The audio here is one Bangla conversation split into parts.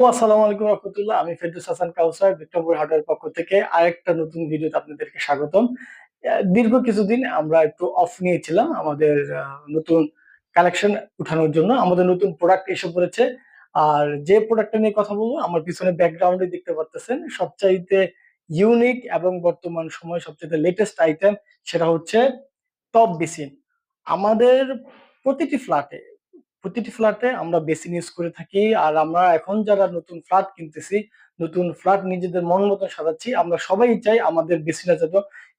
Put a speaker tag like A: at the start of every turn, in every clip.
A: আসসালামু আলাইকুম রহমতুল্লাহ। আমি ফেরদুস হাসান কাউসার, বিক্রমপুর হাটের পক্ষ থেকে আরেকটা নতুন ভিডিওতে আপনাদেরকে স্বাগতম। দীর্ঘ কিছুদিন আমরা একটু অফ নিয়েছিলাম আমাদের নতুন কালেকশন উঠানোর জন্য, আমাদের নতুন প্রোডাক্ট এসে পড়েছে। আর যে প্রোডাক্টটা নিয়ে কথা বলব, আমার পিছনে ব্যাকগ্রাউন্ডে দেখতে পাচ্ছেন সবচাইতে ইউনিক এবং বর্তমান সময় সবচাইতে লেটেস্ট আইটেম সেটা হচ্ছে টপ বেসিন আমাদের প্রতিটি ফ্ল্যাটে প্রতিটি ফ্ল্যাটে আমরা বেসিন ইউজ করে থাকি। আর আমরা এখন যারা নতুন ফ্ল্যাট কিনতেছি, নতুন ফ্ল্যাট নিজেদের মন মতো সাজাচ্ছি, আমরা সবাই চাই আমাদের বেসিনটা যেন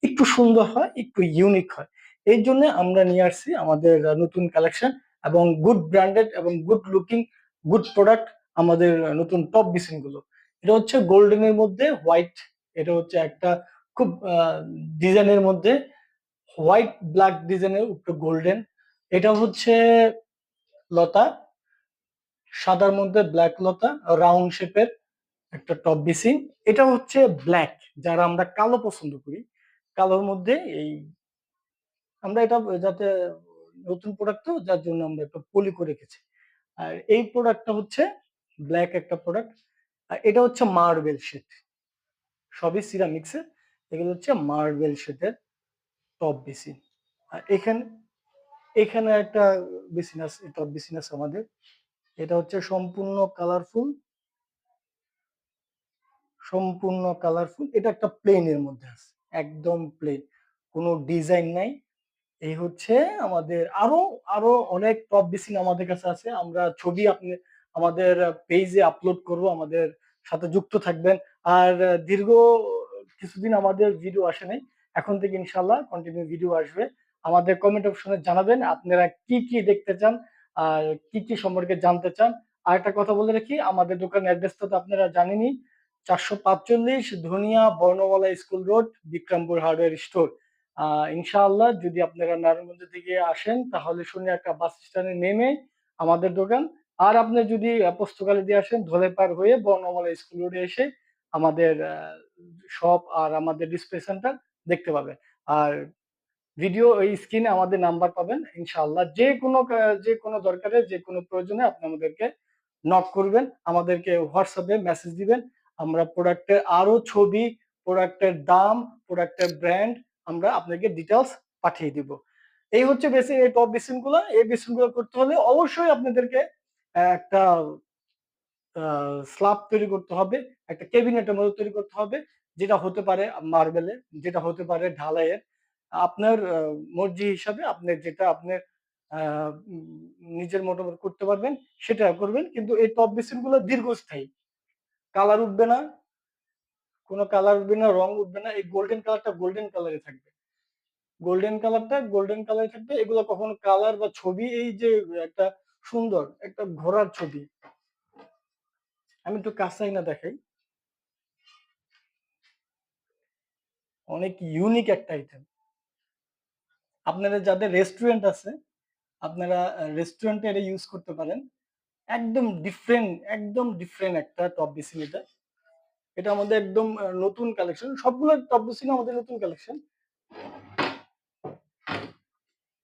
A: একটু সুন্দর হয়, একটু ইউনিক হয়। এই জন্য আমরা নিয়ে আসছি আমাদের নতুন কালেকশন এবং গুড ব্র্যান্ডেড এবং গুড লুকিং গুড প্রোডাক্ট আমাদের নতুন টপ বেসিনগুলো। এটা হচ্ছে গোল্ডেনের মধ্যে হোয়াইট এটা হচ্ছে একটা খুব ডিজাইনের মধ্যে হোয়াইট ব্ল্যাক ডিজাইনের উপরে গোল্ডেন এটা হচ্ছে লতা, সাদার মধ্যে ব্ল্যাক লতা রাউন্ড শেপের একটা টপ বেসিন। এটা হচ্ছে ব্ল্যাক যারা আমরা কালো পছন্দ করি। কালোর মধ্যে এই আমরা এটা যাতে নতুন প্রোডাক্ট তো, যার জন্য আমরা একটা পলি করে রেখেছি। আর এই প্রোডাক্টটা হচ্ছে ব্ল্যাক একটা প্রোডাক্ট আর এটা হচ্ছে মার্বেল শেড সবই সিরামিক্সের এগুলো হচ্ছে মার্বেল শেডের টপ বেসিন। আর এখানে এখানে একটা বেসিন আছে টপ বেসিন আমাদের। এটা হচ্ছে সম্পূর্ণ কালারফুল সম্পূর্ণ কালারফুল এটা একটা প্লেনের মধ্যে আছে, একদম প্লেন কোনো ডিজাইন নাই। এই হচ্ছে আমাদের আরও আরও অনেক টপ বেসিন আমাদের কাছে আছে। আমরা ছবি আপনি, আমাদের পেজে আপলোড করব, আমাদের সাথে যুক্ত থাকবেন। আর দীর্ঘ কিছুদিন আমাদের ভিডিও আসে নাই। এখন থেকে ইনশাল্লাহ কন্টিনিউ ভিডিও আসবে। আমাদের কমেন্ট অপশনে জানাবেন, আপনারা কি কি দেখতে চান, আর কি কি সম্পর্কে জানতে চান। আর একটা কথা বলে রাখি, আমাদের দোকানের অ্যাড্রেসটা তো আপনারা জানেনই, চারশো পাঁচচল্লিশ Dhania Barnamala school road, Bikrampur hardware store. ইনশাআল্লাহ যদি আপনারা নারায়ণগঞ্জ থেকে আসেন, তাহলে শুনে একটা বাস স্ট্যান্ডে নেমে আমাদের দোকান। আর আপনি যদি পোস্তকালে দিয়ে আসেন ধলে পার হয়ে বর্ণমালা স্কুল রোডে এসে আমাদের শপ আর আমাদের ডিসপ্লে সেন্টার দেখতে পাবেন। আর ভিডিও ওই স্ক্রিনে আমাদের নাম্বার পাবেন, ইনশাআল্লাহ। যে কোনো যে কোনো দরকারে, যে কোনো প্রয়োজনে আপনি আমাদেরকে নক করবেন, আমাদেরকে হোয়াটসঅ্যাপে মেসেজ দিবেন। আমরা প্রোডাক্টের আরও ছবি প্রোডাক্টের দাম প্রোডাক্টের ব্র্যান্ড আমরা আপনাকে ডিটেলস পাঠিয়ে দিব। এই হচ্ছে বেসিন এই টপ বেসিনগুলো। এই বেসিনগুলো করতে হলে অবশ্যই আপনাদেরকে একটা স্ল্যাব তৈরি করতে হবে, একটা ক্যাবিনেটের মতো তৈরি করতে হবে, যেটা হতে পারে মার্বেলের যেটা হতে পারে ঢালাইয়ের। আপনার মর্জি হিসাবে আপনি যেটা আপনার নিজের মতো করতে পারবেন, সেটা করবেন। কিন্তু এই টপ বেসিনগুলো দীর্ঘস্থায়ী। কালার উঠবে না, কোনো কালার উঠবে না, রং উঠবে না, এই গোল্ডেন কালারটা গোল্ডেন কালারে থাকবে। গোল্ডেন কালারটা গোল্ডেন কালারে থাকবে, এগুলো কখনো কালার বা ছবি, এই যে একটা সুন্দর, একটা ঘোড়ার ছবি। আমি একটু কাছাই না দেখাই। অনেক ইউনিক একটা আইটেম আপনারা যাদের রেস্টুরেন্ট আছে, আপনারা রেস্টুরেন্টে এটা ইউজ করতে পারেন। একদম ডিফারেন্ট একদম ডিফারেন্ট একটা টপ বেসিন এটা। এটা আমাদের একদম নতুন কালেকশন সবগুলো টপ বেসিন আমাদের নতুন কালেকশন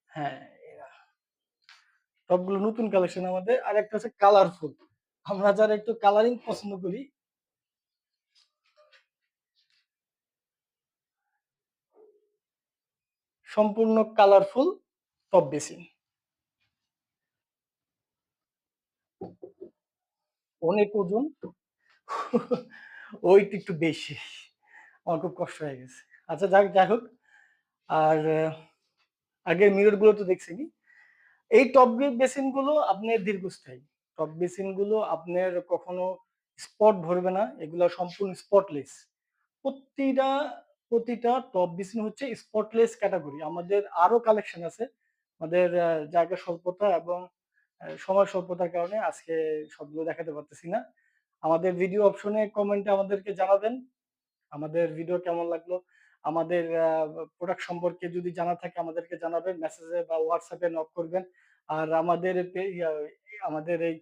A: হ্যাঁ। সবগুলো নতুন কালেকশন আমাদের। আর একটা হচ্ছে কালারফুল আমরা যারা একটু কালারিং পছন্দ করি সম্পূর্ণ কালারফুল টপ বেসিন অনেক ওজন ওইটা একটু বেশি। আমার খুব কষ্ট হয়ে গেছে। আচ্ছা যাক, যাই হোক। আর আগের মিররগুলো তো দেখছেনি এই টপ বেসিনগুলো আপনার দীর্ঘস্থায়ী। টপ বেসিনগুলো আপনার কখনো স্পট ভরবে না। এগুলো সম্পূর্ণ স্পটলেস প্রতিটা প্রতিটা টপ বেসিন হচ্ছে স্পটলেস ক্যাটাগরি আমাদের আরও কালেকশন আছে। আমাদের জায়গা স্বল্পতা এবং সময় স্বল্পতার কারণে আজকে সবগুলো দেখাতে পারতেছি না। আমাদের ভিডিও অপশনে কমেন্টে আমাদেরকে জানাবেন। আমাদের ভিডিও কেমন লাগল? আমাদের প্রোডাক্ট সম্পর্কে যদি জানা থাকে আমাদেরকে জানাবেন। মেসেজে বা হোয়াটসঅ্যাপে নক করবেন। আর আমাদের আমাদের এই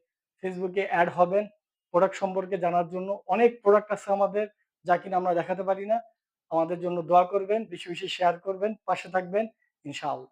A: ফেসবুকে অ্যাড হবেন। প্রোডাক্ট সম্পর্কে জানার জন্য অনেক প্রোডাক্ট আছে আমাদের, যা কিনা আমরা দেখাতে পারি না। আমাদের জন্য দোয়া করবেন বেশি বেশি শেয়ার করবেন পাশে থাকবেন ইনশাআল্লাহ।